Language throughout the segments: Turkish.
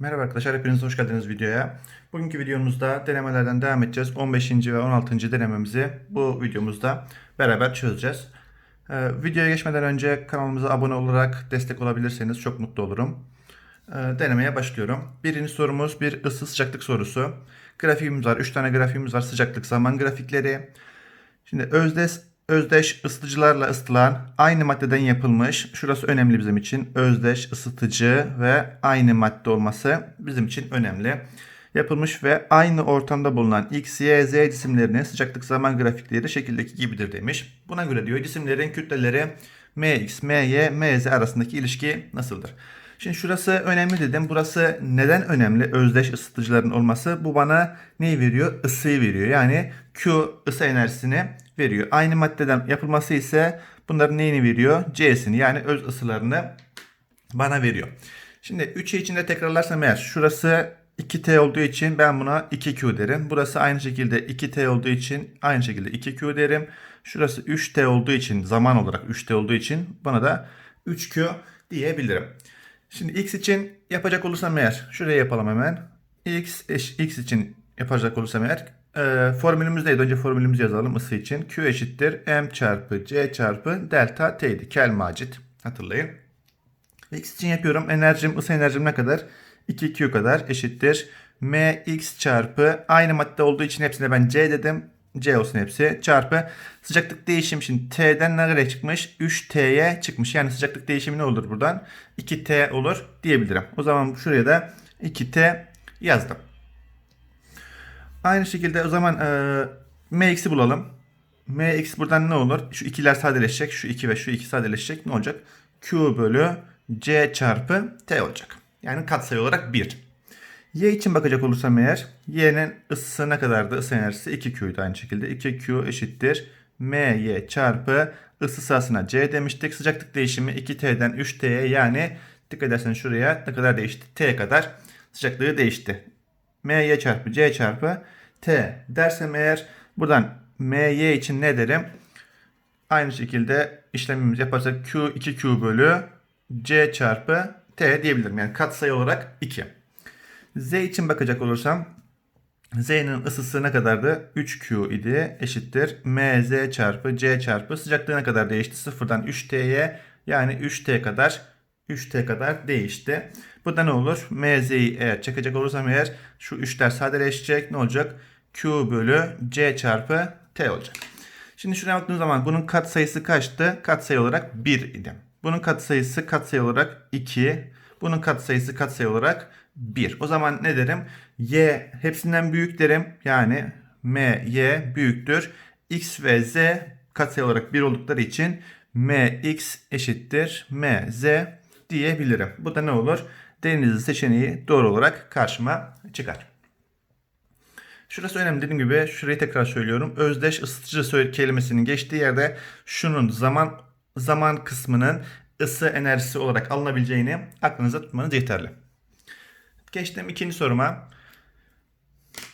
Merhaba arkadaşlar, hepiniz hoş geldiniz videoya. Bugünkü videomuzda denemelerden devam edeceğiz. 15. ve 16. denememizi bu videomuzda beraber çözeceğiz. Ee, videoya geçmeden önce kanalımıza abone olarak destek olabilirseniz çok mutlu olurum. Ee, denemeye başlıyorum. Birinci sorumuz bir ısı sıcaklık sorusu. Grafiğimiz var, 3 tane grafiğimiz var. Sıcaklık zaman grafikleri. Şimdi özdeş, özdeş ısıtıcılarla ısıtılan aynı maddeden yapılmış. Şurası önemli bizim için. Özdeş ısıtıcı ve aynı madde olması bizim için önemli. Yapılmış ve aynı ortamda bulunan X, Y, Z cisimlerinin sıcaklık zaman grafikleri şekildeki gibidir demiş. Buna göre diyor cisimlerin kütleleri Mx, My, Mz arasındaki ilişki nasıldır? Şimdi şurası önemli dedim. Burası neden önemli? Özdeş ısıtıcıların olması. Bu bana neyi veriyor? Isıyı veriyor. Yani Q ısı enerjisini veriyor. Aynı maddeden yapılması ise bunların neyini veriyor? C'sini yani öz ısılarını bana veriyor. Şimdi 3'ü içinde tekrarlarsam eğer şurası 2T olduğu için ben buna 2Q derim. Burası aynı şekilde 2T olduğu için aynı şekilde 2Q derim. Şurası 3T olduğu için zaman olarak 3T olduğu için bana da 3Q diyebilirim. Şimdi x için yapacak olursam eğer şuraya yapalım hemen. x eş, x için yapacak olursam eğer e, formülümüz neydi? Önce formülümüzü yazalım ısı için. Q eşittir m çarpı c çarpı delta t'ydi. Kel macit hatırlayın. X için yapıyorum. Enerjim, ısı enerjim ne kadar? 2Q kadar eşittir. Mx çarpı aynı madde olduğu için hepsine ben C dedim. C olsun hepsi. Çarpı sıcaklık değişim şimdi T'den nereye çıkmış? 3T'ye çıkmış. Yani sıcaklık değişimi ne olur buradan? 2T olur diyebilirim. O zaman şuraya da 2T yazdım. Aynı şekilde o zaman e, Mx'i bulalım. Mx buradan ne olur? Şu ikiler sadeleşecek. Şu 2 ve şu 2 sadeleşecek. Ne olacak? Q bölü C çarpı T olacak. Yani katsayı olarak 1. Y için bakacak olursam eğer Y'nin ısısı ne kadardı? Isı enerjisi 2Q'ydu aynı şekilde. 2Q eşittir MY çarpı ısı sahasına C demiştik. Sıcaklık değişimi 2T'den 3T'ye yani dikkat edersen şuraya ne kadar değişti? T kadar sıcaklığı değişti. MY çarpı C çarpı T dersem eğer buradan MY için ne derim? Aynı şekilde işlemimizi yaparsak Q 2Q bölü C çarpı T diyebilirim. Yani katsayı olarak 2. Z için bakacak olursam Z'nin ısısı ne kadardı? 3Q idi. Eşittir. MZ çarpı C çarpı sıcaklığı ne kadar değişti? Sıfırdan 3T'ye yani 3T kadar 3T kadar değişti. Bu da ne olur? MZ'yi eğer çekecek olursam eğer şu 3'ler sadeleşecek. Ne olacak? Q bölü C çarpı T olacak. Şimdi şuraya baktığımız zaman bunun katsayısı kaçtı? Katsayı olarak 1 idi. Bunun katsayısı katsayı olarak 2. Bunun katsayısı katsayı olarak 1. O zaman ne derim? Y hepsinden büyük derim. Yani M, Y büyüktür. X ve Z katsayı olarak 1 oldukları için MX eşittir MZ diyebilirim. Bu da ne olur? Denizli seçeneği doğru olarak karşıma çıkar. Şurası önemli dediğim gibi şurayı tekrar söylüyorum. Özdeş ısıtıcı kelimesinin geçtiği yerde şunun zaman zaman kısmının ısı enerjisi olarak alınabileceğini aklınıza tutmanız yeterli. Geçtim ikinci soruma.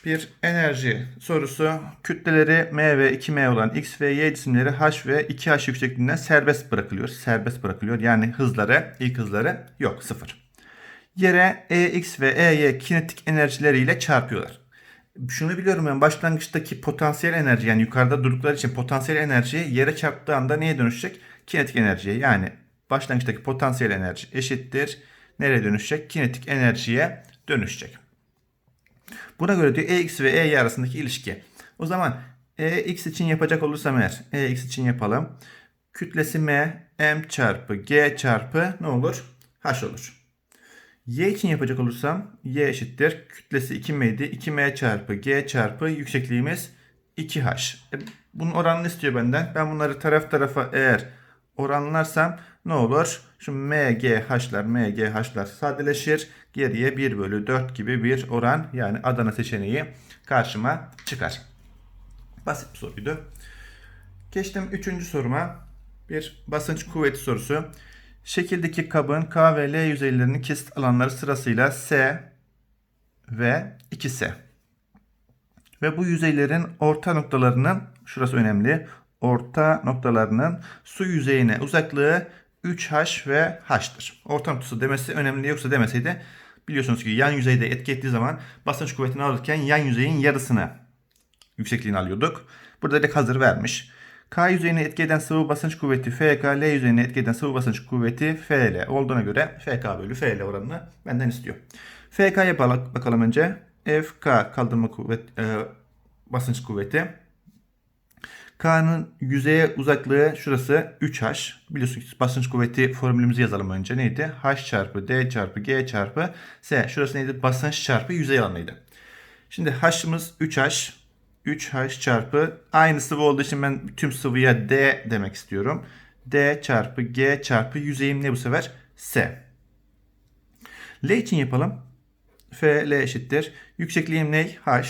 Bir enerji sorusu. Kütleleri M ve 2M olan X ve Y cisimleri H ve 2H yüksekliğinden serbest bırakılıyor. Serbest bırakılıyor. Yani hızları, ilk hızları yok. Sıfır. Yere EX ve EY kinetik enerjileriyle çarpıyorlar. Şunu biliyorum ben başlangıçtaki potansiyel enerji yani yukarıda durdukları için potansiyel enerji yere çarptığı anda neye dönüşecek? Kinetik enerjiye yani başlangıçtaki potansiyel enerji eşittir. Nereye dönüşecek? Kinetik enerjiye dönüşecek. Buna göre diyor EX ve EY arasındaki ilişki. O zaman EX için yapacak olursam eğer EX için yapalım. Kütlesi M, M çarpı G çarpı ne olur? H olur. Y için yapacak olursam Y eşittir. Kütlesi 2M idi. 2M çarpı G çarpı yüksekliğimiz 2H. E, bunun oranını istiyor benden. Ben bunları taraf tarafa eğer oranlarsam ne olur? Şu MGH'lar MGH'lar sadeleşir. Geriye 1 bölü 4 gibi bir oran yani Adana seçeneği karşıma çıkar. Basit bir soruydu. Geçtim 3. soruma. Bir basınç kuvveti sorusu. Şekildeki kabın K ve L yüzeylerinin kesit alanları sırasıyla S ve 2S. Ve bu yüzeylerin orta noktalarının, şurası önemli, orta noktalarının su yüzeyine uzaklığı 3H ve H'tır. Orta noktası demesi önemli yoksa demeseydi Biliyorsunuz ki yan yüzeyde etki ettiği zaman basınç kuvvetini alırken yan yüzeyin yarısını yüksekliğini alıyorduk. Burada direkt hazır vermiş. K yüzeyine etki eden sıvı basınç kuvveti FK, L yüzeyine etki eden sıvı basınç kuvveti FL olduğuna göre FK bölü FL oranını benden istiyor. FK yapalım bakalım önce. FK kaldırma kuvvet, e, basınç kuvveti. K'nın yüzeye uzaklığı şurası 3H. Biliyorsunuz basınç kuvveti formülümüzü yazalım önce. Neydi? H çarpı D çarpı G çarpı S. Şurası neydi? Basınç çarpı yüzey alanıydı. Şimdi H'ımız 3H. 3H çarpı aynı sıvı olduğu için ben tüm sıvıya D demek istiyorum. D çarpı G çarpı yüzeyim ne bu sefer? S. L için yapalım. F L eşittir. Yüksekliğim ne? H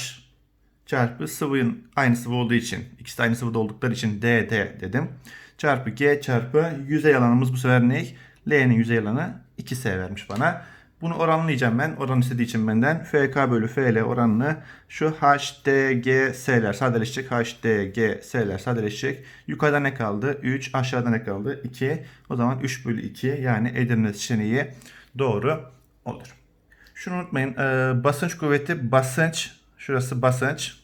çarpı sıvının aynı sıvı olduğu için ikisi de aynı sıvıda oldukları için D D dedim. Çarpı G çarpı yüzey alanımız bu sefer ne? L'nin yüzey alanı 2S vermiş bana. Bunu oranlayacağım ben. Oran istediği için benden FK bölü FL oranını şu H, D, G, S'ler sadeleşecek. H, D, G, S'ler sadeleşecek. Yukarıda ne kaldı? 3. Aşağıda ne kaldı? 2. O zaman 3 bölü 2 yani Edirne seçeneği doğru olur. Şunu unutmayın. e, basınç kuvveti basınç. Şurası basınç.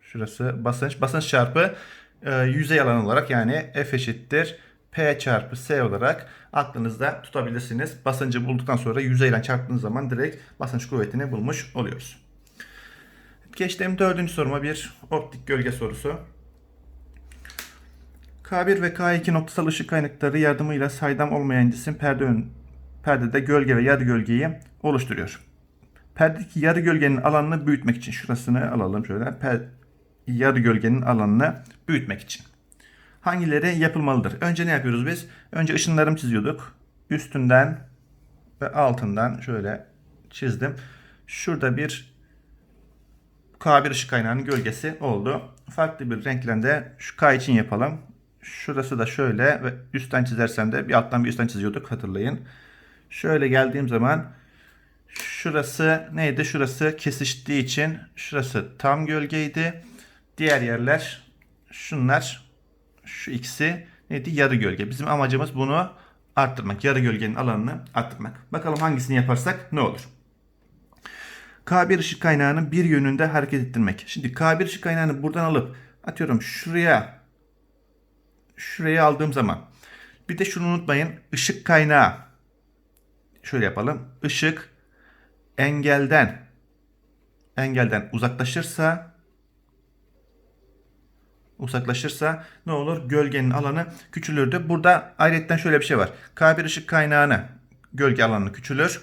Şurası basınç. Basınç çarpı e, yüzey alanı olarak yani F eşittir. P çarpı S olarak aklınızda tutabilirsiniz. Basıncı bulduktan sonra yüzeyle çarptığınız zaman direkt basınç kuvvetini bulmuş oluyoruz. Geçtiğim dördüncü soruma bir optik gölge sorusu. K1 ve K2 noktasal ışık kaynakları yardımıyla saydam olmayan cisim perde ön, perdede gölge ve yarı gölgeyi oluşturuyor. Perdedeki yarı gölgenin alanını büyütmek için şurasını alalım şöyle. Per, yarı gölgenin alanını büyütmek için. Hangileri yapılmalıdır? Önce ne yapıyoruz biz? Önce ışınlarımı çiziyorduk. Üstünden ve altından şöyle çizdim. Şurada bir K1 ışık kaynağının gölgesi oldu. Farklı bir renklerde şu K için yapalım. Şurası da şöyle ve üstten çizersem de bir alttan bir üstten çiziyorduk hatırlayın. Şöyle geldiğim zaman şurası neydi? Şurası kesiştiği için şurası tam gölgeydi. Diğer yerler şunlar şu ikisi neydi? Yarı gölge. Bizim amacımız bunu arttırmak. Yarı gölgenin alanını arttırmak. Bakalım hangisini yaparsak ne olur? K1 ışık kaynağını bir yönünde hareket ettirmek. Şimdi K1 ışık kaynağını buradan alıp atıyorum şuraya şuraya aldığım zaman bir de şunu unutmayın. Işık kaynağı şöyle yapalım. Işık engelden engelden uzaklaşırsa uzaklaşırsa ne olur? Gölgenin alanı küçülürdü. Burada ayrıca şöyle bir şey var. K1 ışık kaynağını gölge alanı küçülür.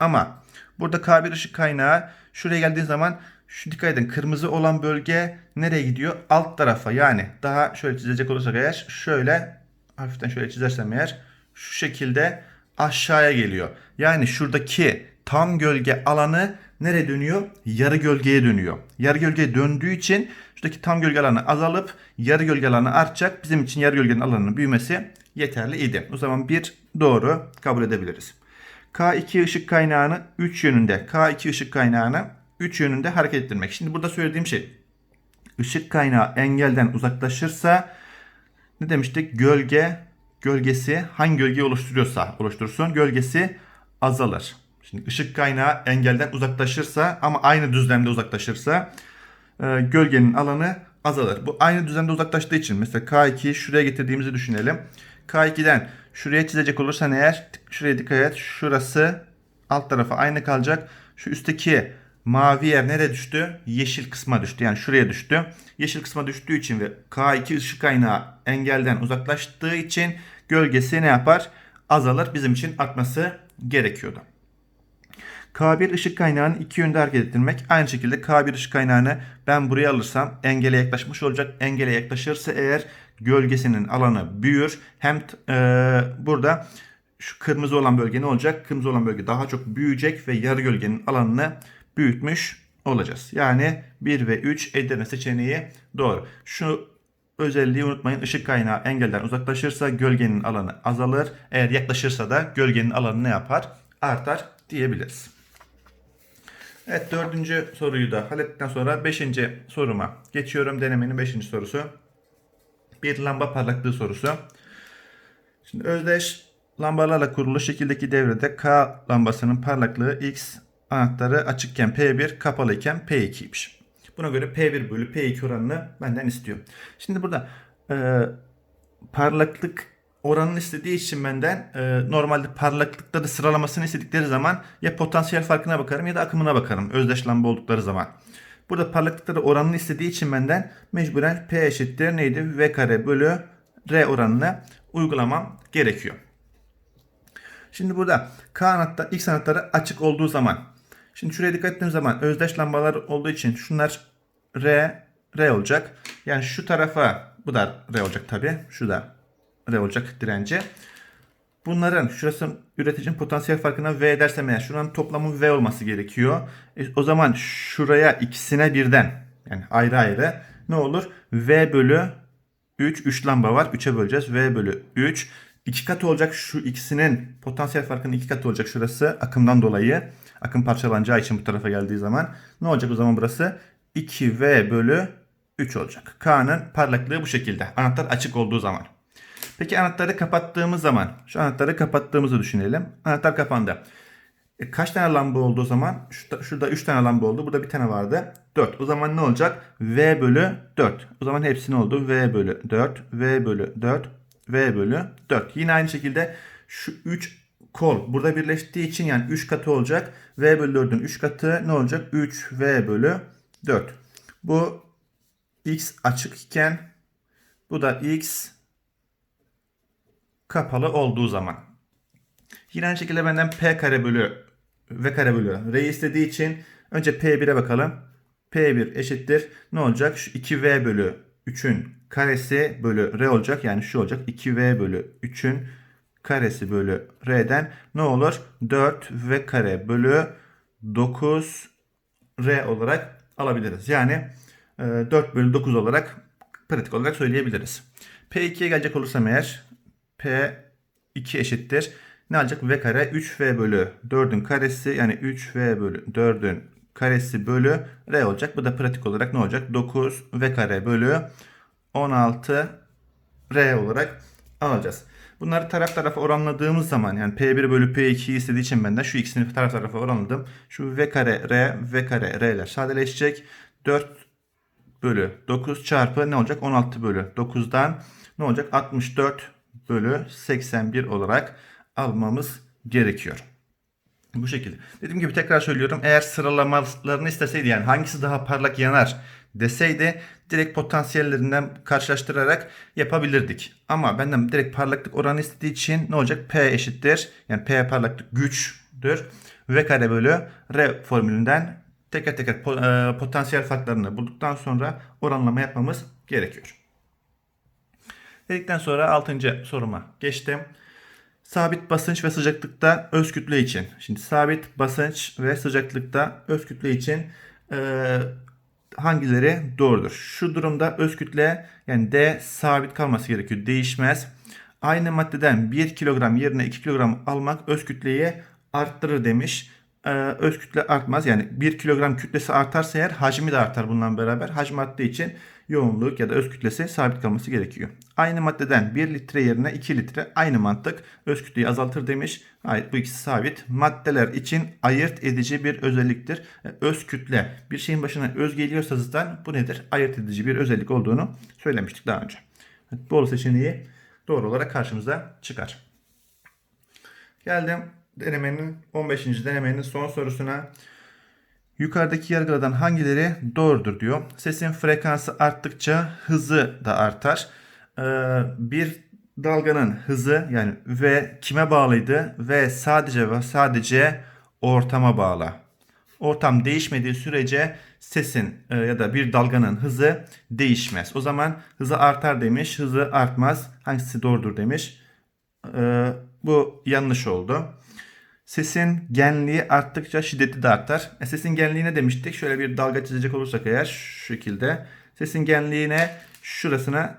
Ama burada K1 ışık kaynağı şuraya geldiğin zaman şu dikkat edin kırmızı olan bölge nereye gidiyor? Alt tarafa yani daha şöyle çizecek olursak eğer şöyle hafiften şöyle çizersem eğer şu şekilde aşağıya geliyor. Yani şuradaki tam gölge alanı nereye dönüyor? Yarı gölgeye dönüyor. Yarı gölgeye döndüğü için şuradaki tam gölge alanı azalıp yarı gölge alanı artacak. Bizim için yarı gölgenin alanının büyümesi yeterli idi. O zaman bir doğru kabul edebiliriz. K2 ışık kaynağını 3 yönünde, K2 ışık kaynağını 3 yönünde hareket ettirmek. Şimdi burada söylediğim şey ışık kaynağı engelden uzaklaşırsa ne demiştik? Gölge gölgesi hangi gölgeyi oluşturuyorsa oluştursun gölgesi azalır. Şimdi ışık kaynağı engelden uzaklaşırsa ama aynı düzlemde uzaklaşırsa e, gölgenin alanı azalır. Bu aynı düzlemde uzaklaştığı için mesela K2'yi şuraya getirdiğimizi düşünelim. K2'den şuraya çizecek olursan eğer şuraya dikkat et. Şurası alt tarafa aynı kalacak. Şu üstteki mavi yer nereye düştü? Yeşil kısma düştü. Yani şuraya düştü. Yeşil kısma düştüğü için ve K2 ışık kaynağı engelden uzaklaştığı için gölgesi ne yapar? Azalır. Bizim için artması gerekiyordu. K1 ışık kaynağını iki yönde hareket ettirmek. Aynı şekilde K1 ışık kaynağını ben buraya alırsam engele yaklaşmış olacak. Engele yaklaşırsa eğer gölgesinin alanı büyür. Hem e, burada şu kırmızı olan bölge ne olacak? Kırmızı olan bölge daha çok büyüyecek ve yarı gölgenin alanını büyütmüş olacağız. Yani 1 ve 3 Edirne seçeneği doğru. Şu özelliği unutmayın. Işık kaynağı engelden uzaklaşırsa gölgenin alanı azalır. Eğer yaklaşırsa da gölgenin alanı ne yapar? Artar diyebiliriz. Evet dördüncü soruyu da hallettikten sonra beşinci soruma geçiyorum. Denemenin beşinci sorusu. Bir lamba parlaklığı sorusu. Şimdi özdeş lambalarla kurulu şekildeki devrede K lambasının parlaklığı X, anahtarı açıkken P1, kapalıyken P2'ymiş. Buna göre P1 bölü P2 oranını benden istiyor. Şimdi burada e, parlaklık oranını istediği için benden e, normalde parlaklıkta da sıralamasını istedikleri zaman ya potansiyel farkına bakarım ya da akımına bakarım özdeş lamba oldukları zaman. Burada parlaklıkları oranını istediği için benden mecburen P eşittir neydi? V kare bölü R oranını uygulamam gerekiyor. Şimdi burada K anahtar, X anahtarı açık olduğu zaman Şimdi şuraya dikkat ettiğim zaman özdeş lambalar olduğu için şunlar R, R olacak. Yani şu tarafa bu da R olacak tabi. Şu da R olacak direnci. Bunların şurası üreticinin potansiyel farkına V dersem eğer şuranın toplamı V olması gerekiyor. E, o zaman şuraya ikisine birden yani ayrı ayrı ne olur? V bölü 3, 3 lamba var. 3'e böleceğiz. V bölü 3. 2 katı olacak şu ikisinin potansiyel farkının 2 katı olacak şurası akımdan dolayı. Akım parçalanacağı için bu tarafa geldiği zaman ne olacak o zaman burası? 2V bölü 3 olacak. K'nın parlaklığı bu şekilde. Anahtar açık olduğu zaman. Peki anahtarı kapattığımız zaman şu anahtarı kapattığımızı düşünelim. Anahtar kapandı. E, kaç tane lamba oldu o zaman? Şurada, şurada 3 tane lamba oldu. Burada bir tane vardı. 4. O zaman ne olacak? V bölü 4. O zaman hepsi ne oldu? V bölü 4. V bölü 4. V bölü 4. Yine aynı şekilde şu 3 kol burada birleştiği için yani 3 katı olacak. V bölü 4'ün 3 katı ne olacak? 3 V bölü 4. Bu X açık iken bu da X kapalı olduğu zaman. Yine aynı şekilde benden P kare bölü V kare bölü R istediği için önce P1'e bakalım. P1 eşittir. Ne olacak? Şu 2V bölü 3'ün karesi bölü R olacak. Yani şu olacak. 2V bölü 3'ün karesi bölü R'den ne olur? 4V kare bölü 9 R olarak alabiliriz. Yani 4 bölü 9 olarak pratik olarak söyleyebiliriz. P2'ye gelecek olursam eğer P2 eşittir. Ne olacak? V kare 3V bölü 4'ün karesi yani 3V bölü 4'ün karesi bölü R olacak. Bu da pratik olarak ne olacak? 9 V kare bölü 16 R olarak alacağız. Bunları taraf tarafa oranladığımız zaman yani P1 bölü P2'yi istediği için benden şu ikisini taraf tarafa oranladım. Şu V kare R, V kare R'ler sadeleşecek. 4 bölü 9 çarpı ne olacak? 16 bölü 9'dan ne olacak? 64 bölü 81 olarak almamız gerekiyor. Bu şekilde. Dediğim gibi tekrar söylüyorum. Eğer sıralamalarını isteseydi yani hangisi daha parlak yanar deseydi direkt potansiyellerinden karşılaştırarak yapabilirdik. Ama benden direkt parlaklık oranı istediği için ne olacak? P eşittir. Yani P parlaklık güçtür. V kare bölü R formülünden teker teker e, potansiyel farklarını bulduktan sonra oranlama yapmamız gerekiyor. Dedikten sonra 6. soruma geçtim. Sabit basınç ve sıcaklıkta öz kütle için. Şimdi sabit basınç ve sıcaklıkta öz kütle için e, hangileri doğrudur? Şu durumda öz kütle yani D sabit kalması gerekiyor. Değişmez. Aynı maddeden 1 kilogram yerine 2 kilogram almak öz kütleyi arttırır demiş. Ee, öz kütle artmaz. Yani 1 kilogram kütlesi artarsa eğer hacmi de artar bundan beraber. Hacmi arttığı için yoğunluk ya da öz kütlesi sabit kalması gerekiyor. Aynı maddeden 1 litre yerine 2 litre aynı mantık öz kütleyi azaltır demiş. Hayır bu ikisi sabit. Maddeler için ayırt edici bir özelliktir. E, öz kütle bir şeyin başına öz geliyorsa zaten bu nedir? Ayırt edici bir özellik olduğunu söylemiştik daha önce. Bolu seçeneği doğru olarak karşımıza çıkar. Geldim denemenin 15. denemenin son sorusuna. Yukarıdaki yargılardan hangileri doğrudur diyor. Sesin frekansı arttıkça hızı da artar. Ee, bir dalganın hızı yani V kime bağlıydı? V sadece ve sadece ortama bağlı. Ortam değişmediği sürece sesin e, ya da bir dalganın hızı değişmez. O zaman hızı artar demiş, hızı artmaz. Hangisi doğrudur demiş. Ee, bu yanlış oldu. Sesin genliği arttıkça şiddeti de artar. E sesin genliği ne demiştik? Şöyle bir dalga çizecek olursak eğer şu şekilde. Sesin genliğine şurasına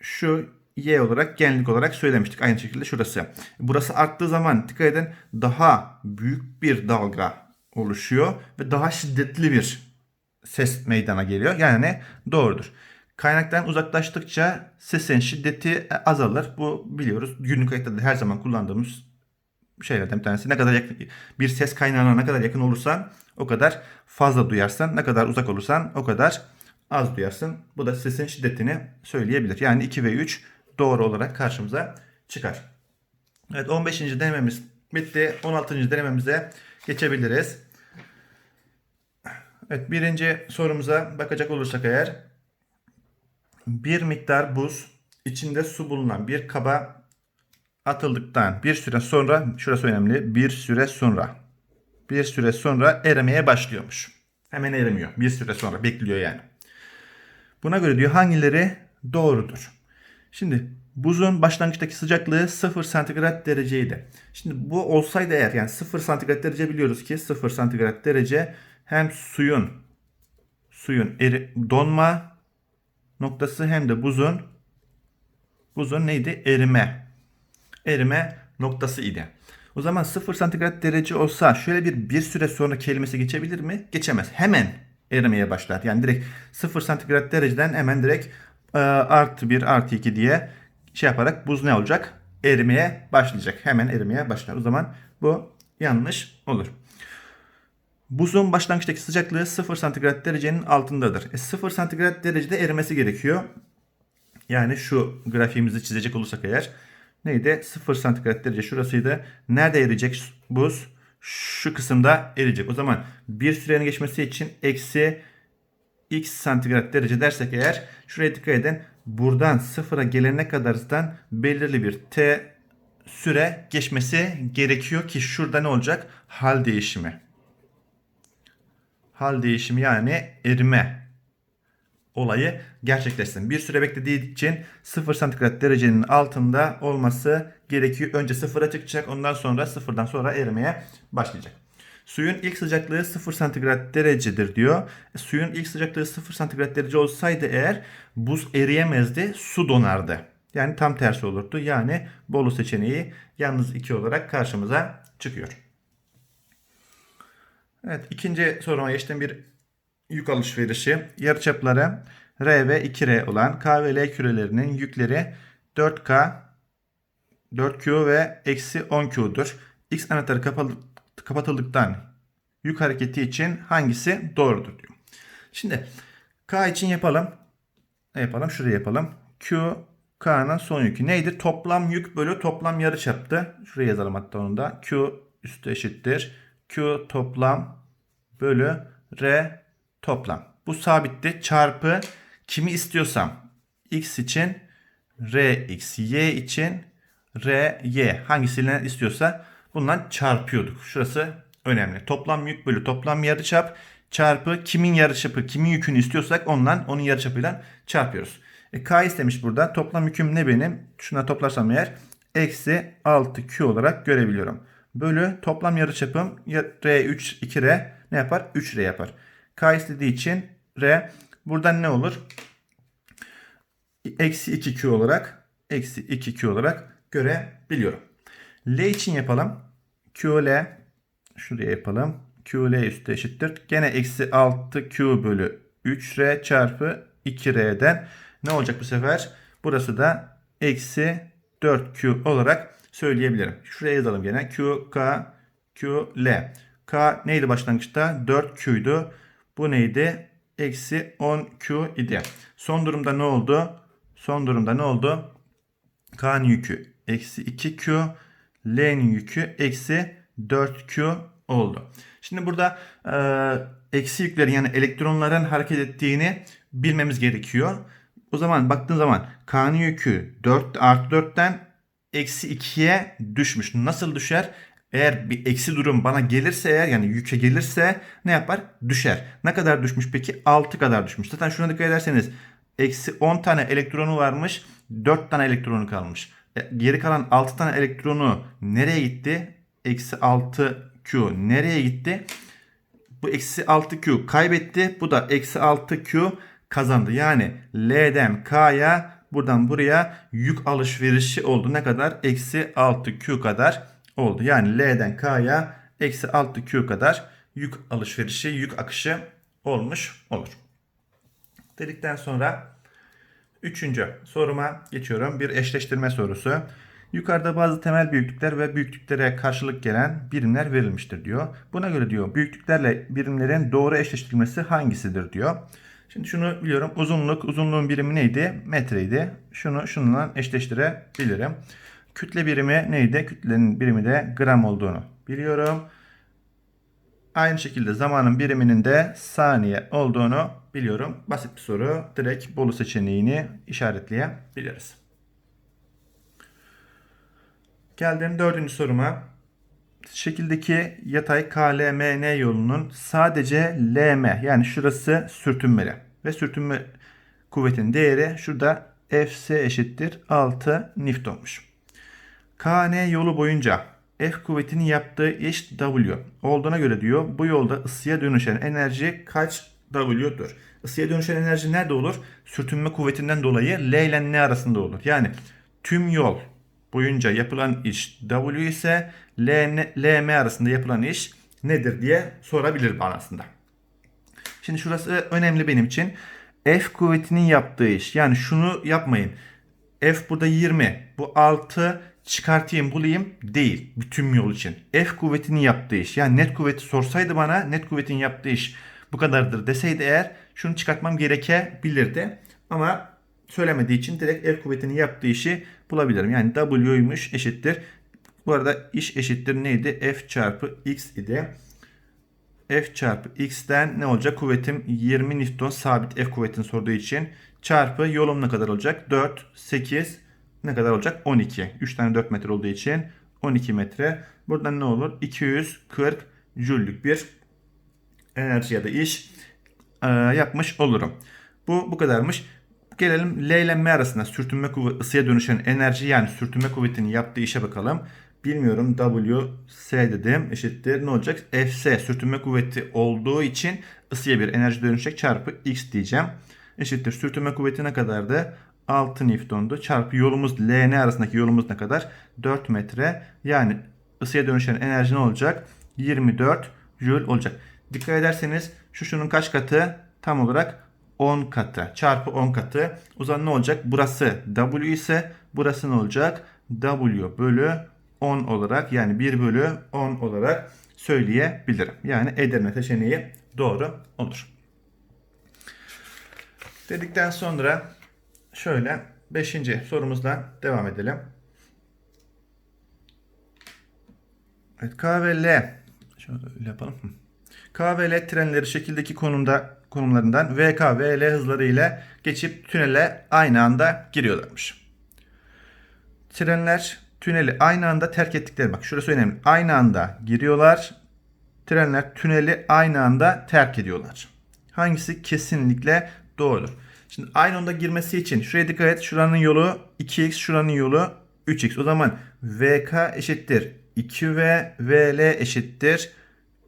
şu y olarak genlik olarak söylemiştik. Aynı şekilde şurası. Burası arttığı zaman dikkat edin daha büyük bir dalga oluşuyor ve daha şiddetli bir ses meydana geliyor. Yani doğrudur. Kaynaktan uzaklaştıkça sesin şiddeti azalır. Bu biliyoruz. Günlük hayatta da her zaman kullandığımız şeylerden bir tanesi. Ne kadar yakın, bir ses kaynağına ne kadar yakın olursan o kadar fazla duyarsın. Ne kadar uzak olursan o kadar az duyarsın. Bu da sesin şiddetini söyleyebilir. Yani 2 ve 3 doğru olarak karşımıza çıkar. Evet 15. denememiz bitti. 16. denememize geçebiliriz. Evet birinci sorumuza bakacak olursak eğer bir miktar buz içinde su bulunan bir kaba atıldıktan bir süre sonra şurası önemli bir süre sonra bir süre sonra erimeye başlıyormuş. Hemen erimiyor. Bir süre sonra bekliyor yani. Buna göre diyor hangileri doğrudur? Şimdi buzun başlangıçtaki sıcaklığı 0 santigrat dereceydi. Şimdi bu olsaydı eğer yani 0 santigrat derece biliyoruz ki 0 santigrat derece hem suyun suyun eri, donma noktası hem de buzun buzun neydi? Erime. Erime noktası idi. O zaman 0 santigrat derece olsa şöyle bir bir süre sonra kelimesi geçebilir mi? Geçemez. Hemen erimeye başlar. Yani direkt 0 santigrat dereceden hemen direkt e, artı 1 artı 2 diye şey yaparak buz ne olacak? Erimeye başlayacak. Hemen erimeye başlar. O zaman bu yanlış olur. Buzun başlangıçtaki sıcaklığı 0 santigrat derecenin altındadır. E 0 santigrat derecede erimesi gerekiyor. Yani şu grafiğimizi çizecek olursak eğer neydi? 0 santigrat derece şurasıydı. Nerede eriyecek buz? Şu kısımda eriyecek. O zaman bir sürenin geçmesi için eksi x santigrat derece dersek eğer şuraya dikkat edin. Buradan sıfıra gelene kadardan belirli bir t süre geçmesi gerekiyor ki şurada ne olacak? Hal değişimi. Hal değişimi yani erime olayı gerçekleşsin. Bir süre beklediği için 0 santigrat derecenin altında olması gerekiyor. Önce sıfıra çıkacak ondan sonra sıfırdan sonra erimeye başlayacak. Suyun ilk sıcaklığı 0 santigrat derecedir diyor. E, suyun ilk sıcaklığı 0 santigrat derece olsaydı eğer buz eriyemezdi, su donardı. Yani tam tersi olurdu. Yani Bolu seçeneği yalnız 2 olarak karşımıza çıkıyor. Evet ikinci soruma geçtim bir yük alışverişi. Yarıçapları R ve 2R olan K ve L kürelerinin yükleri 4K, 4Q ve eksi 10Q'dur. X anahtarı kapalı, kapatıldıktan yük hareketi için hangisi doğrudur diyor. Şimdi K için yapalım. Ne yapalım? Şuraya yapalım. Q K'nın son yükü neydi? Toplam yük bölü toplam yarıçaptı. Şuraya yazalım hatta onu da. Q üstü eşittir. Q toplam bölü R toplam. Bu sabitti. Çarpı kimi istiyorsam x için rx, y için ry hangisiyle istiyorsa bundan çarpıyorduk. Şurası önemli. Toplam yük bölü toplam yarıçap çarpı kimin yarıçapı, kimin yükünü istiyorsak ondan onun yarıçapıyla çarpıyoruz. E, K istemiş burada. Toplam yüküm ne benim? Şuna toplarsam eğer eksi 6Q olarak görebiliyorum. Bölü toplam yarıçapım R3 2R ne yapar? 3R yapar. K istediği için R buradan ne olur? Eksi 2Q olarak eksi 2Q olarak görebiliyorum. L için yapalım. QL şuraya yapalım. QL üstü eşittir. Gene eksi 6Q bölü 3R çarpı 2R'den ne olacak bu sefer? Burası da eksi 4Q olarak söyleyebilirim. Şuraya yazalım gene. Q, K, L. K neydi başlangıçta? 4Q'ydu. Bu neydi? Eksi 10Q idi. Son durumda ne oldu? Son durumda ne oldu? K'nın yükü eksi 2Q. L'nin yükü eksi 4Q oldu. Şimdi burada e, eksi yüklerin yani elektronların hareket ettiğini bilmemiz gerekiyor. O zaman baktığın zaman K'nın yükü 4 artı 4'ten eksi 2'ye düşmüş. Nasıl düşer? Eğer bir eksi durum bana gelirse eğer yani yüke gelirse ne yapar? Düşer. Ne kadar düşmüş peki? 6 kadar düşmüş. Zaten şuna dikkat ederseniz eksi 10 tane elektronu varmış. 4 tane elektronu kalmış. E, geri kalan 6 tane elektronu nereye gitti? Eksi 6Q nereye gitti? Bu eksi 6Q kaybetti. Bu da eksi 6Q kazandı. Yani L'den K'ya buradan buraya yük alışverişi oldu. Ne kadar? Eksi 6Q kadar oldu. Yani L'den K'ya eksi 6Q kadar yük alışverişi, yük akışı olmuş olur. Dedikten sonra üçüncü soruma geçiyorum. Bir eşleştirme sorusu. Yukarıda bazı temel büyüklükler ve büyüklüklere karşılık gelen birimler verilmiştir diyor. Buna göre diyor büyüklüklerle birimlerin doğru eşleştirilmesi hangisidir diyor. Şimdi şunu biliyorum. Uzunluk, uzunluğun birimi neydi? Metreydi. Şunu şununla eşleştirebilirim. Kütle birimi neydi? Kütlenin birimi de gram olduğunu biliyorum. Aynı şekilde zamanın biriminin de saniye olduğunu biliyorum. Basit bir soru. Direkt Bolu seçeneğini işaretleyebiliriz. Geldim dördüncü soruma. Şekildeki yatay KLMN yolunun sadece LM yani şurası sürtünmeli ve sürtünme kuvvetin değeri şurada Fs eşittir 6 Newton'muş. KN yolu boyunca F kuvvetinin yaptığı iş W olduğuna göre diyor bu yolda ısıya dönüşen enerji kaç W'dur? Isıya dönüşen enerji nerede olur? Sürtünme kuvvetinden dolayı L ile N arasında olur. Yani tüm yol boyunca yapılan iş W ise L, LM arasında yapılan iş nedir diye sorabilir bana aslında. Şimdi şurası önemli benim için. F kuvvetinin yaptığı iş. Yani şunu yapmayın. F burada 20. Bu 6 çıkartayım bulayım değil. Bütün yol için. F kuvvetinin yaptığı iş. Yani net kuvveti sorsaydı bana net kuvvetin yaptığı iş bu kadardır deseydi eğer şunu çıkartmam gerekebilirdi. Ama söylemediği için direkt F kuvvetinin yaptığı işi bulabilirim. Yani W'ymuş eşittir. Bu arada iş eşittir neydi? F çarpı X idi. F çarpı X'ten ne olacak? Kuvvetim 20 Newton sabit F kuvvetini sorduğu için çarpı yolum ne kadar olacak? 4, 8 ne kadar olacak? 12. 3 tane 4 metre olduğu için 12 metre. Buradan ne olur? 240 jüllük bir enerji ya da iş e, yapmış olurum. Bu bu kadarmış. Gelelim L ile M arasında sürtünme kuvveti ısıya dönüşen enerji yani sürtünme kuvvetinin yaptığı işe bakalım. Bilmiyorum W S dedim eşittir ne olacak? Fs sürtünme kuvveti olduğu için ısıya bir enerji dönüşecek çarpı X diyeceğim. Eşittir sürtünme kuvveti ne kadardı? 6 Newton'du. Çarpı yolumuz LN arasındaki yolumuz ne kadar? 4 metre. Yani ısıya dönüşen enerji ne olacak? 24 Joule olacak. Dikkat ederseniz şu şunun kaç katı? Tam olarak 10 katı. Çarpı 10 katı. O zaman ne olacak? Burası W ise burası ne olacak? W bölü 10 olarak yani 1 bölü 10 olarak söyleyebilirim. Yani Edirne seçeneği doğru olur. Dedikten sonra şöyle 5. sorumuzla devam edelim. Evet K ve L şöyle yapalım. K ve L trenleri şekildeki konumda konumlarından VK ve L hızları ile geçip tünele aynı anda giriyorlarmış. Trenler tüneli aynı anda terk ettikleri bak şurası önemli. Aynı anda giriyorlar. Trenler tüneli aynı anda terk ediyorlar. Hangisi kesinlikle doğrudur? Şimdi aynı anda girmesi için şuraya dikkat et. Şuranın yolu 2x, şuranın yolu 3x. O zaman VK eşittir 2V, VL eşittir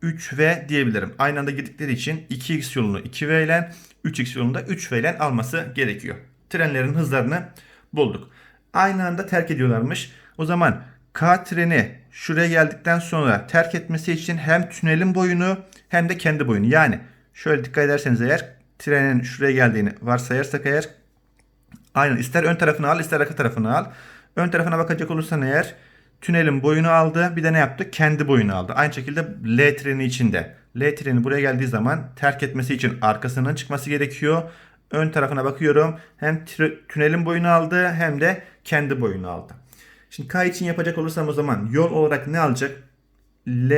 3V diyebilirim. Aynı anda girdikleri için 2x yolunu 2V ile 3x yolunu da 3V ile alması gerekiyor. Trenlerin hızlarını bulduk. Aynı anda terk ediyorlarmış. O zaman K treni şuraya geldikten sonra terk etmesi için hem tünelin boyunu hem de kendi boyunu. Yani şöyle dikkat ederseniz eğer trenin şuraya geldiğini varsayarsak eğer aynen ister ön tarafını al ister arka tarafını al. Ön tarafına bakacak olursan eğer tünelin boyunu aldı. Bir de ne yaptı? Kendi boyunu aldı. Aynı şekilde L treni içinde. L treni buraya geldiği zaman terk etmesi için arkasının çıkması gerekiyor. Ön tarafına bakıyorum. Hem tünelin boyunu aldı hem de kendi boyunu aldı. Şimdi K için yapacak olursam o zaman yol olarak ne alacak? L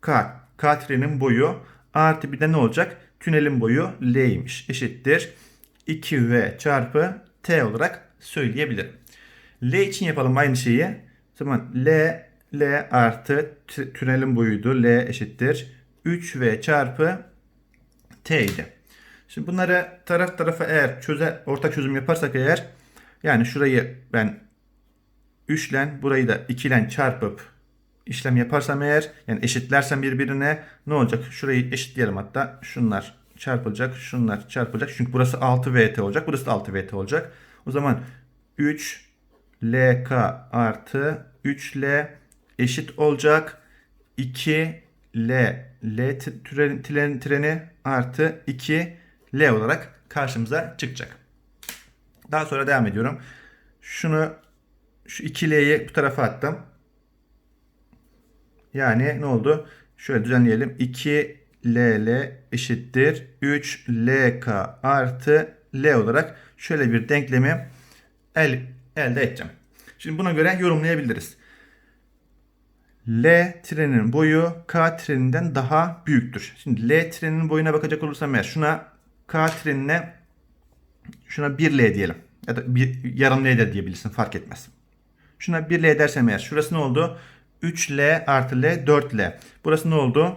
K. K trenin boyu artı bir de ne olacak? Tünelin boyu L'ymiş. Eşittir. 2V çarpı T olarak söyleyebilirim. L için yapalım aynı şeyi. Zaman L L artı tünelin boyuydu. L eşittir. 3V çarpı T idi. Şimdi bunları taraf tarafa eğer çöze, ortak çözüm yaparsak eğer yani şurayı ben 3 ile burayı da 2 ile çarpıp işlem yaparsam eğer yani eşitlersem birbirine ne olacak? Şurayı eşitleyelim hatta. Şunlar çarpılacak. Şunlar çarpılacak. Çünkü burası 6VT olacak. Burası da 6VT olacak. O zaman 3 LK artı 3L eşit olacak. 2 L L treni, treni artı 2 L olarak karşımıza çıkacak. Daha sonra devam ediyorum. Şunu Şu 2L'yi bu tarafa attım. Yani ne oldu? Şöyle düzenleyelim. 2LL eşittir 3LK artı L olarak şöyle bir denklemi el, elde edeceğim. Şimdi buna göre yorumlayabiliriz. L trenin boyu K treninden daha büyüktür. Şimdi L trenin boyuna bakacak olursam eğer şuna K trenine şuna 1L diyelim. Ya da bir, yarım L de diyebilirsin fark etmez. Şuna 1L dersem eğer şurası ne oldu? 3L artı L 4L. Burası ne oldu?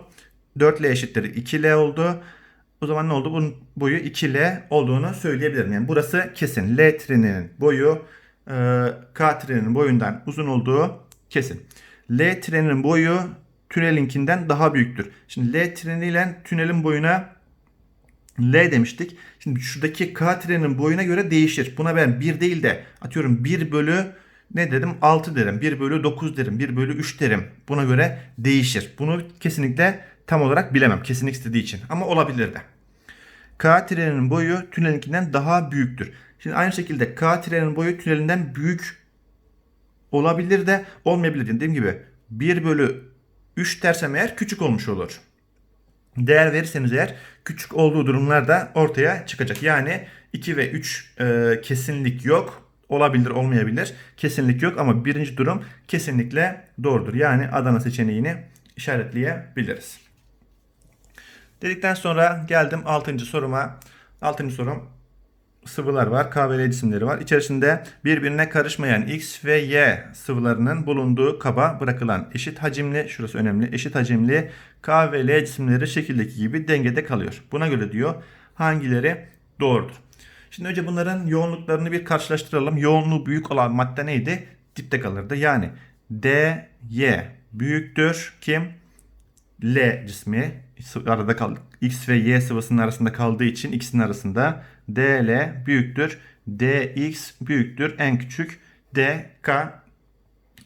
4L eşittir 2L oldu. O zaman ne oldu? Bunun boyu 2L olduğunu söyleyebilirim. Yani burası kesin. L treninin boyu e, K treninin boyundan uzun olduğu kesin. L treninin boyu tünelinkinden daha büyüktür. Şimdi L treniyle tünelin boyuna L demiştik. Şimdi şuradaki K trenin boyuna göre değişir. Buna ben 1 değil de atıyorum 1 bölü ne dedim 6 derim. 1 bölü 9 derim. 1 bölü 3 derim. Buna göre değişir. Bunu kesinlikle tam olarak bilemem. Kesinlik istediği için. Ama olabilir de. K trenin boyu tünelinkinden daha büyüktür. Şimdi aynı şekilde K trenin boyu tünelinden büyük olabilir de olmayabilir. Dediğim gibi 1 bölü 3 dersem eğer küçük olmuş olur. Değer verirseniz eğer küçük olduğu durumlar da ortaya çıkacak. Yani 2 ve 3 e, kesinlik yok. Olabilir olmayabilir. Kesinlik yok ama birinci durum kesinlikle doğrudur. Yani Adana seçeneğini işaretleyebiliriz. Dedikten sonra geldim 6. soruma. 6. sorum sıvılar var. K ve L cisimleri var. İçerisinde birbirine karışmayan X ve Y sıvılarının bulunduğu kaba bırakılan eşit hacimli, şurası önemli, eşit hacimli K ve L cisimleri şekildeki gibi dengede kalıyor. Buna göre diyor hangileri doğrudur? Şimdi önce bunların yoğunluklarını bir karşılaştıralım. Yoğunluğu büyük olan madde neydi? Dipte kalırdı. Yani D, Y büyüktür. Kim? L cismi arada kaldı. X ve Y sıvısının arasında kaldığı için ikisinin arasında DL büyüktür. DX büyüktür. En küçük DK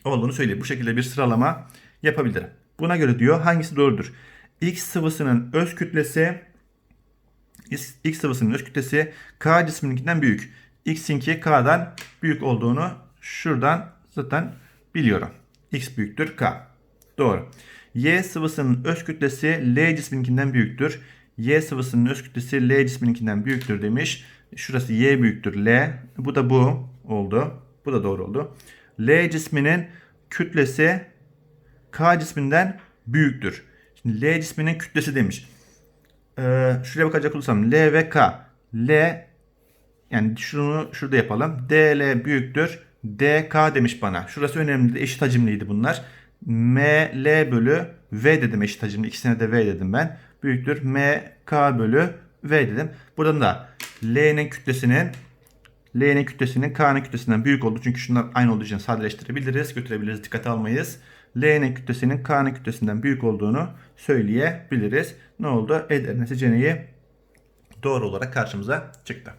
olduğunu söyleyeyim. Bu şekilde bir sıralama yapabilirim. Buna göre diyor hangisi doğrudur? X sıvısının öz kütlesi X, sıvısının öz kütlesi K cismininkinden büyük. X'inki K'dan büyük olduğunu şuradan zaten biliyorum. X büyüktür K. Doğru. Y sıvısının öz kütlesi L cismininkinden büyüktür. Y sıvısının öz kütlesi L cismininkinden büyüktür demiş. Şurası Y büyüktür L. Bu da bu oldu. Bu da doğru oldu. L cisminin kütlesi K cisminden büyüktür. Şimdi L cisminin kütlesi demiş. Ee, şuraya bakacak olursam L ve K. L yani şunu şurada yapalım. DL büyüktür. DK demiş bana. Şurası önemli. Eşit hacimliydi bunlar. ML bölü V dedim eşit hacimli. İkisine de V dedim ben. Büyüktür. MK bölü V dedim. Buradan da L'nin kütlesinin L'nin kütlesinin K'nın kütlesinden büyük oldu. Çünkü şunlar aynı olduğu için sadeleştirebiliriz. Götürebiliriz. Dikkate almayız. L'nin kütlesinin K'nın kütlesinden büyük olduğunu söyleyebiliriz. Ne oldu? Edirne seçeneği doğru olarak karşımıza çıktı.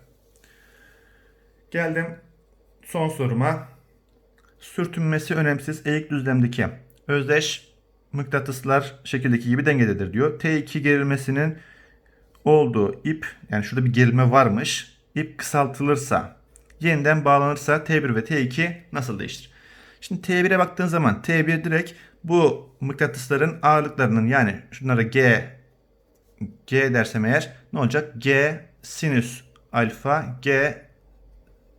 Geldim son soruma. Sürtünmesi önemsiz eğik düzlemdeki özdeş mıknatıslar şekildeki gibi dengededir diyor. T2 gerilmesinin olduğu ip yani şurada bir gerilme varmış. İp kısaltılırsa yeniden bağlanırsa T1 ve T2 nasıl değişir? Şimdi T1'e baktığın zaman T1 direkt bu mıknatısların ağırlıklarının yani şunlara G G dersem eğer ne olacak? G sinüs alfa G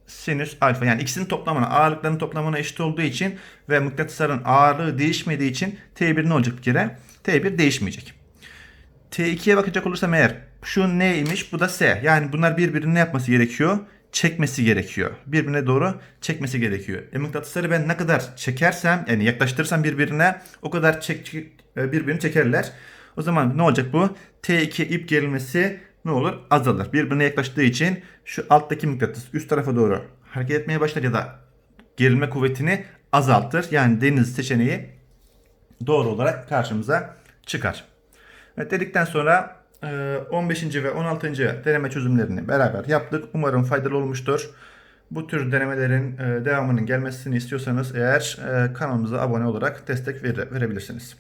sinüs alfa yani ikisinin toplamına ağırlıklarının toplamına eşit olduğu için ve mıknatısların ağırlığı değişmediği için T1 ne olacak bir kere? T1 değişmeyecek. T2'ye bakacak olursam eğer şu neymiş bu da S. Yani bunlar birbirini ne yapması gerekiyor? Çekmesi gerekiyor. Birbirine doğru çekmesi gerekiyor. E mıknatısları ben ne kadar çekersem yani yaklaştırırsam birbirine o kadar çek, e, birbirini çekerler. O zaman ne olacak bu? T2 ip gerilmesi ne olur? Azalır. Birbirine yaklaştığı için şu alttaki mıknatıs üst tarafa doğru hareket etmeye başlar ya da gerilme kuvvetini azaltır. Yani deniz seçeneği doğru olarak karşımıza çıkar. Evet dedikten sonra 15. ve 16. deneme çözümlerini beraber yaptık. Umarım faydalı olmuştur. Bu tür denemelerin devamının gelmesini istiyorsanız eğer kanalımıza abone olarak destek verebilirsiniz.